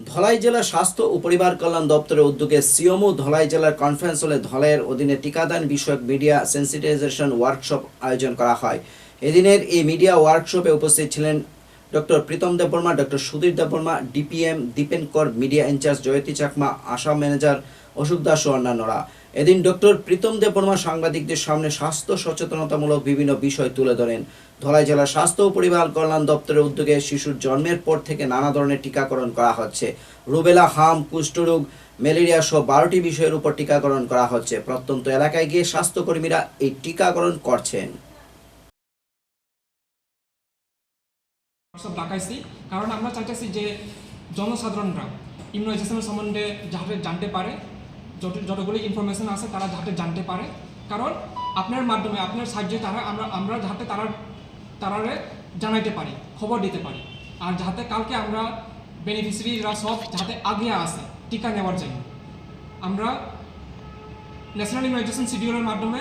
ধলাই জেলা স্বাস্থ্য ও পরিবার কল্যাণ দপ্তরের উদ্যোগে সিওমো ধলাই জেলার কনফারেন্স হলে ধলাইয়ের অধীনে টিকাদান বিষয়ক মিডিয়া সেন্সিটাইজেশন ওয়ার্কশপ আয়োজন করা হয়। এদিনের এই মিডিয়া ওয়ার্কশপে উপস্থিত ছিলেন doctor Pritam Debbarma, doctor Sudhir Debbarma, DPM Dipen Kar media incharge Jayati Chakma Assam manager Ashok Das ও অন্যান্যরা। এদিন ডক্টর প্রীতম দেববর্মা সাংবাদিকদের সামনে স্বাস্থ্য সচেতনতামূলক বিভিন্ন বিষয় তুলে ধরেন। ধলাই জেলার স্বাস্থ্য ও পরিবার কল্যাণ দপ্তরের উদ্যোগে শিশুর জন্মের পর থেকে নানা ধরনের টিকাকরণ করা হচ্ছে। রুবেলা, হাম, কুষ্ঠরোগ, ম্যালেরিয়া সহ বারোটি বিষয়ের উপর টিকাকরণ করা হচ্ছে। প্রত্যন্ত এলাকায় গিয়ে স্বাস্থ্যকর্মীরা এই টিকাকরণ করছেন। ডাকাইছি। কারণ আমরা চাইতেছি যে জনসাধারণরা ইমিউনাইজেশনের সম্বন্ধে যাতে জানতে পারে যত যতগুলি ইনফরমেশন আছে তারা যাতে জানতে পারে। কারণ আপনার মাধ্যমে, আপনার সাহায্যে তারা আমরা আমরা যাতে তারা তারারে জানাইতে পারি, খবর দিতে পারি। আর যাতে কালকে আমরা বেনিফিশিয়ারিরা সব যাতে আগে আসে টিকা নেওয়ার জন্য। আমরা ন্যাশনাল ইমিউনাইজেশন শিডিউলের মাধ্যমে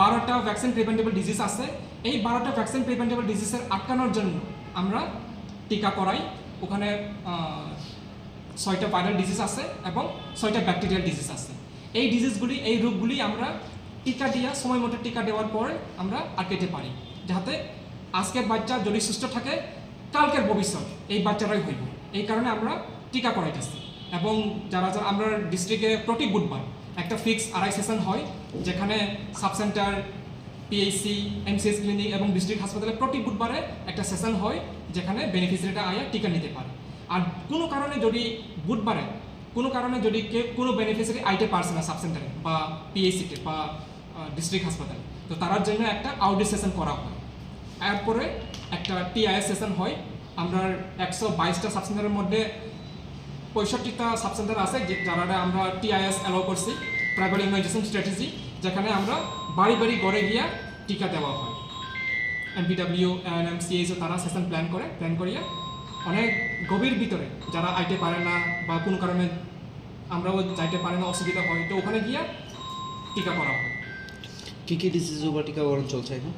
বারোটা ভ্যাকসিন প্রিভেন্টেবল ডিজিজ আছে। এই বারোটা ভ্যাকসিন প্রিভেন্টেবল ডিজিজের আটকানোর জন্য আমরা টিকা করাই। ওখানে ছয়টা ভাইরাল ডিজিজ আছে এবং ছয়টা ব্যাকটেরিয়াল ডিজিজ আছে। এই ডিজিজগুলি এই রোগগুলি আমরা টিকা দিয়া, সময় মতো টিকা দেওয়ার পরে আমরা আটকাতে পারি। যাতে আজকের বাচ্চা যদি সুস্থ থাকে, কালকের ভবিষ্যৎ এই বাচ্চারাই হইব। এই কারণে আমরা টিকা করাইতেছি। এবং যারা যারা, আমরা ডিস্ট্রিক্টে প্রতি বুধবার একটা ফিক্স আড়াই সেশন হয়, যেখানে sub centre PHC MCS clinic এবং ডিস্ট্রিক্ট হাসপাতালে প্রতি বুধবারে একটা সেশন হয়, যেখানে বেনিফিসিয়ারিটা আয়া টিকা নিতে পারে। আর কোনো কারণে যদি বুধবারে, কোনো কারণে যদি কেউ কোনো বেনিফিসিয়ারি আইতে পারছে না সাব সেন্টারে বা পিএইচসিতে বা ডিস্ট্রিক্ট হাসপাতালে তো তার জন্য একটা আউটডোর সেশন করা হয়। এরপরে একটা টিআইএস সেশন হয়। আমরা একশো বাইশটা সাবসেন্টারের মধ্যে পঁয়ষট্টিটা সাব সেন্টার আছে যে যারা আমরা টিআইএস অ্যালাউ করছি প্রাইভেট ইমিউনাইজেশন স্ট্র্যাটেজি যেখানে আমরা বাড়ি বাড়ি ঘরে গিয়া টিকা দেওয়া হয়। এমপিডাব্লিউ এন এম সিএইচও তারা সেশন প্ল্যান করে প্ল্যান করিয়া অনেক গভীর ভিতরে। যারা আইতে পারে না বা কোনো কারণে আমরাও যাইতে পারে না, অসুবিধা হয়, তো ওখানে গিয়া টিকা করা হয় কী কী ডিজিজের উপর টিকাকরণ চলছে এখন?